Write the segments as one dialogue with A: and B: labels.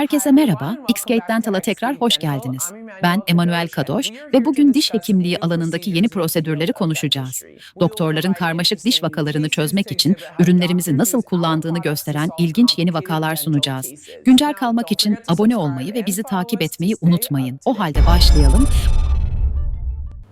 A: Herkese merhaba, Xgate Dental'a tekrar hoş geldiniz. Ben Emanuel Kadoş ve bugün diş hekimliği alanındaki yeni prosedürleri konuşacağız. Doktorların karmaşık diş vakalarını çözmek için ürünlerimizi nasıl kullandığını gösteren ilginç yeni vakalar sunacağız. Güncel kalmak için abone olmayı ve bizi takip etmeyi unutmayın. O halde başlayalım.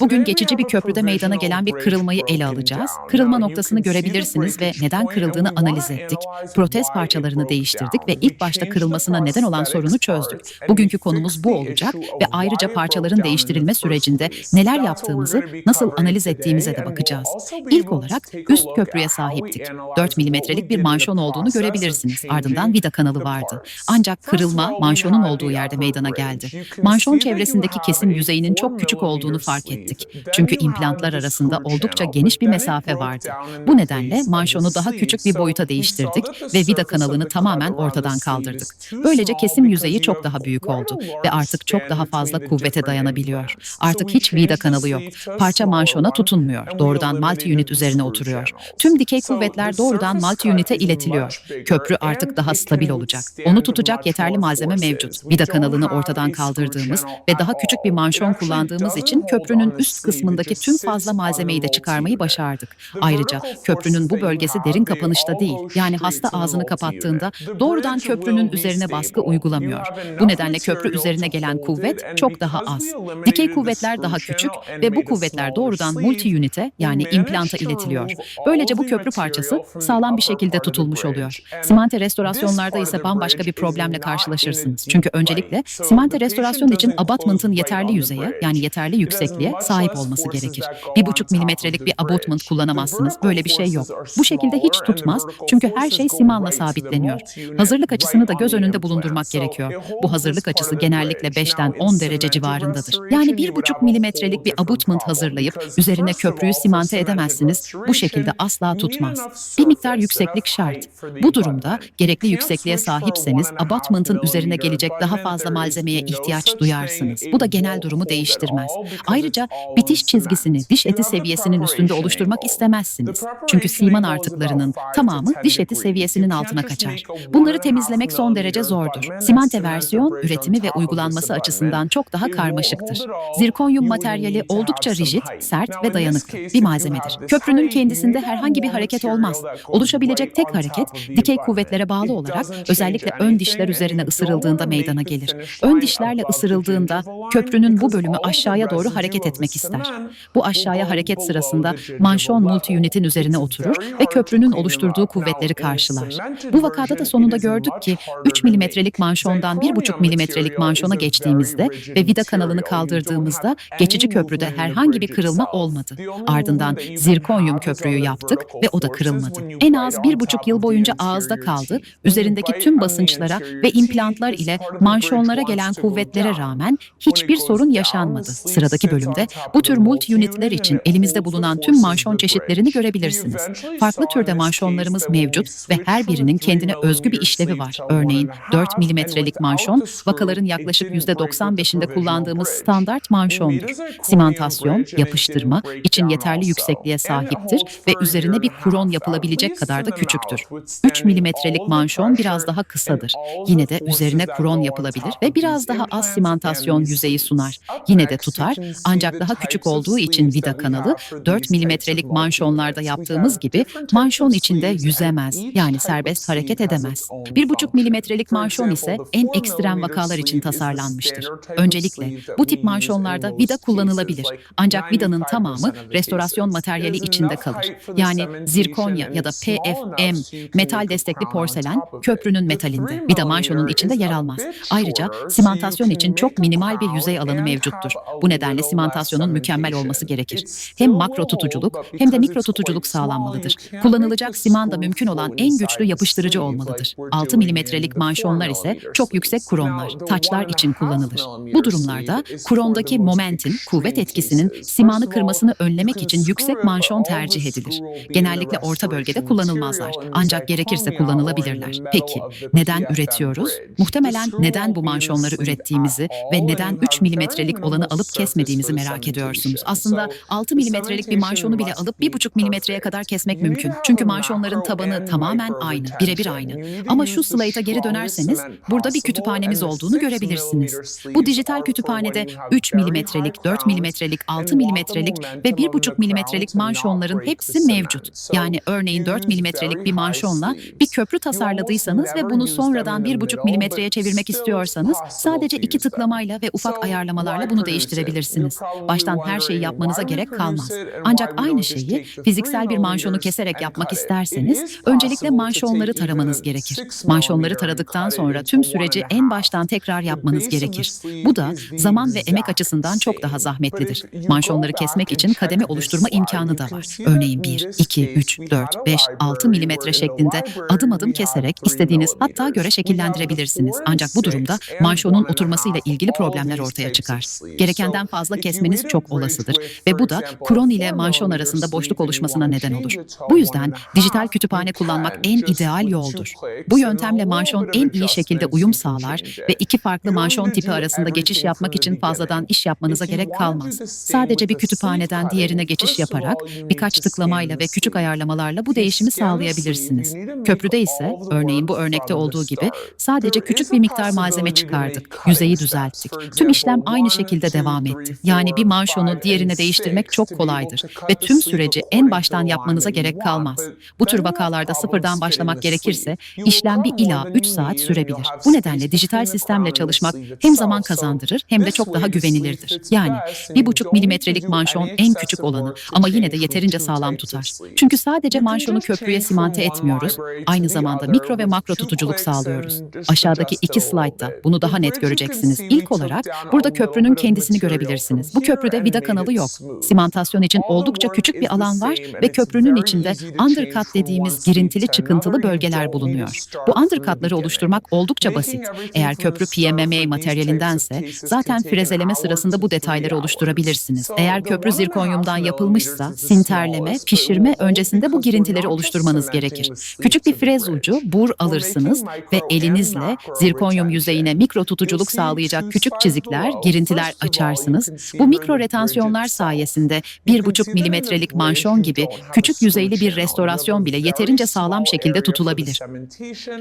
A: Bugün geçici bir köprüde meydana gelen bir kırılmayı ele alacağız. Kırılma noktasını görebilirsiniz ve neden kırıldığını analiz ettik. Protez parçalarını değiştirdik ve ilk başta kırılmasına neden olan sorunu çözdük. Bugünkü konumuz bu olacak ve ayrıca parçaların değiştirilme sürecinde neler yaptığımızı, nasıl analiz ettiğimize de bakacağız. İlk olarak üst köprüye sahiptik. 4 milimetrelik bir manşon olduğunu görebilirsiniz. Ardından vida kanalı vardı. Ancak kırılma manşonun olduğu yerde meydana geldi. Manşon çevresindeki kesim yüzeyinin çok küçük olduğunu fark ettik. Çünkü implantlar arasında oldukça geniş bir mesafe vardı. Bu nedenle manşonu daha küçük bir boyuta değiştirdik ve vida kanalını tamamen ortadan kaldırdık. Böylece kesim yüzeyi çok daha büyük oldu ve artık çok daha fazla kuvvete dayanabiliyor. Artık hiç vida kanalı yok. Parça manşona tutunmuyor. Doğrudan multi unit üzerine oturuyor. Tüm dikey kuvvetler doğrudan multi unit'e iletiliyor. Köprü artık daha stabil olacak. Onu tutacak yeterli malzeme mevcut. Vida kanalını ortadan kaldırdığımız ve daha küçük bir manşon kullandığımız için köprünün üst kısmındaki tüm fazla malzemeyi de çıkarmayı başardık. Ayrıca köprünün bu bölgesi derin kapanışta değil. Yani hasta ağzını kapattığında doğrudan köprünün üzerine baskı uygulamıyor. Bu nedenle köprü üzerine gelen kuvvet çok daha az. Dikey kuvvetler daha küçük ve bu kuvvetler doğrudan multi unit'e yani implanta iletiliyor. Böylece bu köprü parçası sağlam bir şekilde tutulmuş oluyor. Simante restorasyonlarda ise bambaşka bir problemle karşılaşırsınız. Çünkü öncelikle simante restorasyon için abatment'ın yeterli yüzeye yani yeterli yüksekliğe sahip olması gerekir. Bir buçuk milimetrelik bir abutment kullanamazsınız. Böyle bir şey yok. Bu şekilde hiç tutmaz çünkü her şey simanla sabitleniyor. Hazırlık açısını da göz önünde bulundurmak gerekiyor. Bu hazırlık açısı genellikle 5'ten 10 derece civarındadır. Yani bir buçuk milimetrelik bir abutment hazırlayıp üzerine köprüyü simante edemezsiniz. Bu şekilde asla tutmaz. Bir miktar yükseklik şart. Bu durumda gerekli yüksekliğe sahipseniz abutment'ın üzerine gelecek daha fazla malzemeye ihtiyaç duyarsınız. Bu da genel durumu değiştirmez. Ayrıca bitiş çizgisini diş eti seviyesinin üstünde oluşturmak istemezsiniz. Çünkü siman artıklarının tamamı diş eti seviyesinin altına kaçar. Bunları temizlemek son derece zordur. Simante versiyon üretimi ve uygulanması açısından çok daha karmaşıktır. Zirkonyum materyali oldukça rigid, sert ve dayanıklı bir malzemedir. Köprünün kendisinde herhangi bir hareket olmaz. Oluşabilecek tek hareket dikey kuvvetlere bağlı olarak özellikle ön dişler üzerine ısırıldığında meydana gelir. Ön dişlerle ısırıldığında köprünün bu bölümü aşağıya doğru hareket etmek ister. Bu aşağıya hareket sırasında manşon multi-unit'in üzerine oturur ve köprünün oluşturduğu kuvvetleri karşılar. Bu vakada da sonunda gördük ki 3 milimetrelik manşondan 1,5 milimetrelik manşona geçtiğimizde ve vida kanalını kaldırdığımızda geçici köprüde herhangi bir kırılma olmadı. Ardından zirkonyum köprüyü yaptık ve o da kırılmadı. En az bir buçuk yıl boyunca ağızda kaldı. Üzerindeki tüm basınçlara ve implantlar ile manşonlara gelen kuvvetlere rağmen hiçbir sorun yaşanmadı. Sıradaki bölümde bu tür multi unitler için elimizde bulunan tüm manşon çeşitlerini görebilirsiniz. Farklı türde manşonlarımız mevcut ve her birinin kendine özgü bir işlevi var. Örneğin 4 milimetrelik manşon vakaların yaklaşık %95'inde kullandığımız standart manşondur. Simantasyon, yapıştırma için yeterli yüksekliğe sahiptir ve üzerine bir kuron yapılabilecek kadar da küçüktür. 3 milimetrelik manşon biraz daha kısadır. Yine de üzerine kuron yapılabilir ve biraz daha az simantasyon yüzeyi sunar. Yine de tutar ancak daha küçük olduğu için vida kanalı 4 milimetrelik manşonlarda yaptığımız gibi manşon içinde yüzemez yani serbest hareket edemez. 1,5 milimetrelik manşon ise en ekstrem vakalar için tasarlanmıştır. Öncelikle bu tip manşonlarda vida kullanılabilir ancak vidanın tamamı restorasyon materyali içinde kalır. Yani zirkonya ya da PFM metal destekli porselen köprünün metalinde. Vida manşonun içinde yer almaz. Ayrıca simantasyon için çok minimal bir yüzey alanı mevcuttur. Bu nedenle simantasyonun mükemmel olması gerekir. Hem makro tutuculuk hem de mikro tutuculuk sağlanmalıdır. Kullanılacak siman da mümkün olan en güçlü yapıştırıcı olmalıdır. 6 milimetrelik manşonlar ise çok yüksek kuronlar, taçlar için kullanılır. Bu durumlarda kurondaki momentin, kuvvet etkisinin simanı kırmasını önlemek için yüksek manşon tercih edilir. Genellikle orta bölgede kullanılmazlar ancak gerekirse kullanılabilirler. Peki neden üretiyoruz? Muhtemelen neden bu manşonları ürettiğimizi ve neden 3 milimetrelik olanı alıp kesmediğimizi merak merak ediyorsunuz. Aslında 6 milimetrelik bir manşonu bile alıp 1,5 milimetreye kadar kesmek mümkün. Çünkü manşonların tabanı tamamen aynı, birebir aynı. Ama şu slayta geri dönerseniz burada bir kütüphanemiz olduğunu görebilirsiniz. Bu dijital kütüphanede 3 milimetrelik, 4 milimetrelik, 6 milimetrelik ve 1,5 milimetrelik manşonların hepsi mevcut. Yani örneğin 4 milimetrelik bir manşonla bir köprü tasarladıysanız ve bunu sonradan 1,5 milimetreye çevirmek istiyorsanız sadece iki tıklamayla ve ufak ayarlamalarla bunu değiştirebilirsiniz. Baştan her şeyi yapmanıza gerek kalmaz. Ancak aynı şeyi fiziksel bir manşonu keserek yapmak isterseniz öncelikle manşonları taramanız gerekir. Manşonları taradıktan sonra tüm süreci en baştan tekrar yapmanız gerekir. Bu da zaman ve emek açısından çok daha zahmetlidir. Manşonları kesmek için kademe oluşturma imkanı da var. Örneğin 1, 2, 3, 4, 5, 6 milimetre şeklinde adım adım keserek istediğiniz hatta göre şekillendirebilirsiniz. Ancak bu durumda manşonun oturmasıyla ilgili problemler ortaya çıkar. Gerekenden fazla kesmeniz çok olasıdır ve bu da kron ile manşon arasında boşluk oluşmasına neden olur. Bu yüzden dijital kütüphane kullanmak en ideal yoldur. Bu yöntemle manşon en iyi şekilde uyum sağlar ve iki farklı manşon tipi arasında geçiş yapmak için fazladan iş yapmanıza gerek kalmaz. Sadece bir kütüphaneden diğerine geçiş yaparak birkaç tıklamayla ve küçük ayarlamalarla bu değişimi sağlayabilirsiniz. Köprüde ise örneğin bu örnekte olduğu gibi sadece küçük bir miktar malzeme çıkardık, yüzeyi düzelttik. Tüm işlem aynı şekilde devam etti. Yani bir manşonu diğerine değiştirmek çok kolaydır ve tüm süreci en baştan yapmanıza gerek kalmaz. Bu tür vakalarda sıfırdan başlamak gerekirse işlem bir ila 3 saat sürebilir. Bu nedenle dijital sistemle çalışmak hem zaman kazandırır hem de çok daha güvenilirdir. Yani bir buçuk milimetrelik manşon en küçük olanı ama yine de yeterince sağlam tutar. Çünkü sadece manşonu köprüye simante etmiyoruz, aynı zamanda mikro ve makro tutuculuk sağlıyoruz. Aşağıdaki iki slaytta bunu daha net göreceksiniz. İlk olarak burada köprünün kendisini görebilirsiniz. Bu köprüde vida kanalı yok. Simantasyon için oldukça küçük bir alan var ve köprünün içinde undercut dediğimiz girintili çıkıntılı bölgeler bulunuyor. Bu undercutları oluşturmak oldukça basit. Eğer köprü PMMA materyalindense zaten frezeleme sırasında bu detayları oluşturabilirsiniz. Eğer köprü zirkonyumdan yapılmışsa sinterleme, pişirme öncesinde bu girintileri oluşturmanız gerekir. Küçük bir frez ucu, bur alırsınız ve elinizle zirkonyum yüzeyine mikro tutuculuk sağlayacak küçük çizikler, girintiler açarsınız. Bu mikro retansiyonlar sayesinde 1,5 milimetrelik manşon gibi küçük yüzeyli bir restorasyon bile yeterince sağlam şekilde tutulabilir.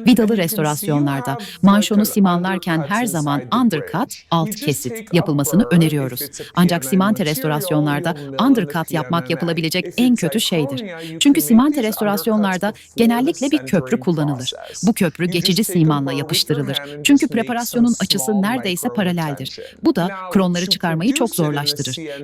A: Vidalı restorasyonlarda manşonu simanlarken her zaman undercut, alt kesit yapılmasını öneriyoruz. Ancak simante restorasyonlarda undercut yapmak yapılabilecek en kötü şeydir. Çünkü simante restorasyonlarda genellikle bir köprü kullanılır. Bu köprü geçici simanla yapıştırılır. Çünkü preparasyonun açısı neredeyse paraleldir. Bu da kronları çıkarmayı çok zorlaştırır.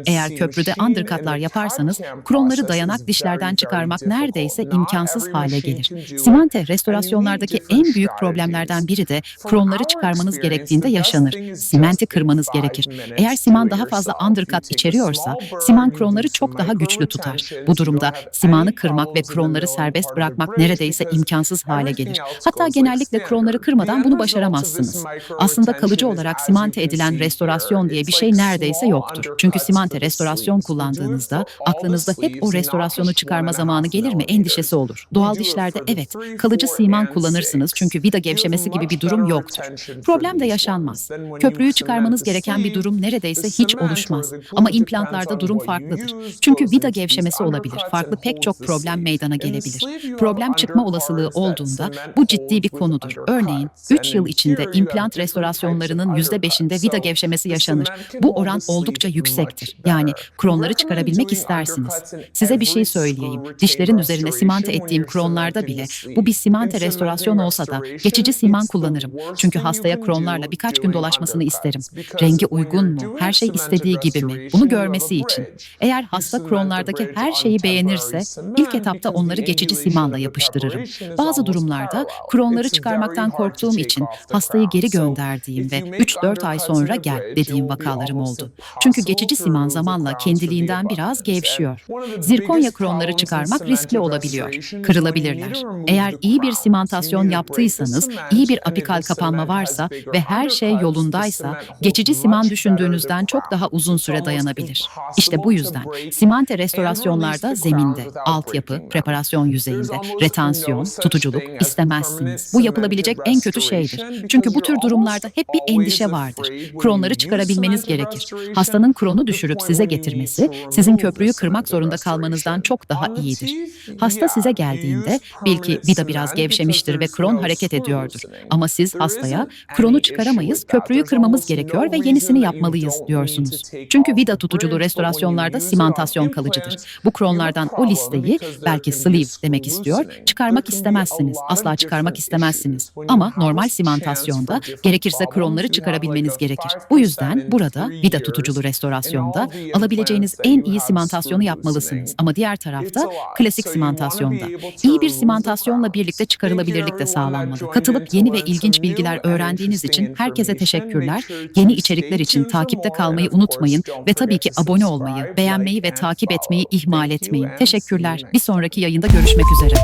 A: Eğer köprüde undercutlar yaparsanız kronları dayanak dişlerden çıkarmak neredeyse imkansız hale gelir. Simante restorasyonlardaki en büyük problemlerden biri de kronları çıkarmanız gerektiğinde yaşanır. Simenti kırmanız gerekir. Eğer siman daha fazla undercut içeriyorsa siman kronları çok daha güçlü tutar. Bu durumda simanı kırmak ve kronları serbest bırakmak neredeyse imkansız hale gelir. Hatta genellikle kronları kırmadan bunu başaramazsınız. Aslında kalıcı olarak simante edilen restorasyon diye bir şey neredeyse yoktur. Çünkü simante restorasyon kullandığınızda aklınızda hep o restorasyonu çıkarma zamanı gelir mi endişesi olur. Doğal dişlerde evet kalıcı siman kullanırsınız çünkü vida gevşemesi gibi bir durum yoktur. Problem de yaşanmaz. Köprüyü çıkarmanız gereken bir durum neredeyse hiç oluşmaz. Ama implantlarda durum farklıdır. Çünkü vida gevşemesi olabilir. Farklı pek çok problem meydana gelebilir. Problem çıkma olasılığı olduğunda bu ciddi bir konudur. Örneğin 3 yıl içinde implant restorasyonlarının %5'inde vida gevşemesi yaşanır. Bu oran oldukça yüksektir. Yani kronları çıkarabilmek istersiniz. Size bir şey söyleyeyim. Dişlerin üzerine simante ettiğim kronlarda bile bu bir simante restorasyon olsa da geçici siman kullanırım. Çünkü hastaya kronlarla birkaç gün dolaşmasını isterim. Rengi uygun mu? Her şey istediği gibi mi? Bunu görmesi için. Eğer hasta kronlardaki her şeyi beğenirse ilk etapta onları geçici simanla yapıştırırım. Bazı durumlarda kronları çıkarmaktan korktuğum için hastayı geri gönderdiğim ve 3-4 ay sonra gel dediğim vakalarım oldu. Çünkü geçici siman zamanla kendiliğinden biraz gevşiyor. Zirkonya kronları çıkarmak riskli olabiliyor. Kırılabilirler. Eğer iyi bir simantasyon yaptıysanız, iyi bir apikal kapanma varsa ve her şey yolundaysa geçici siman düşündüğünüzden çok daha uzun süre dayanabilir. İşte bu yüzden simante restorasyonlarda zeminde, altyapı, preparasyon yüzeyinde, retansiyon, tutuculuk istemezsiniz. Bu yapılabilecek en kötü şeydir. Çünkü bu tür durumlarda hep bir endişe vardır. Kronları çıkarabilmeniz gerekir. Hastanın kronu düşürüp size getirmesi, sizin köprüyü kırmak zorunda kalmanızdan çok daha iyidir. Hasta size geldiğinde bil ki vida biraz gevşemiştir ve kron hareket ediyordur. Ama siz hastaya kronu çıkaramayız, köprüyü kırmamız gerekiyor ve yenisini yapmalıyız diyorsunuz. Çünkü vida tutuculu restorasyonlarda simantasyon kalıcıdır. Bu kronlardan o listeyi belki sleeve demek istiyor, çıkarmak istemezsiniz. Asla çıkarmak istemezsiniz. Ama normal simantasyonda gerekirse kronları çıkarabilmeniz gerekir. Bu yüzden burada vida tutuculu restorasyonda alabileceğiniz en iyi simantasyonu yapmalısınız. Ama diğer tarafta klasik simantasyonda iyi bir simantasyonla birlikte çıkarılabilirlik de sağlanmalı. Katılıp yeni ve ilginç bilgiler öğrendiğiniz için herkese teşekkürler. Yeni içerikler için takipte kalmayı unutmayın ve tabii ki abone olmayı, beğenmeyi ve takip etmeyi ihmal etmeyin. Teşekkürler. Bir sonraki yayında görüşmek üzere.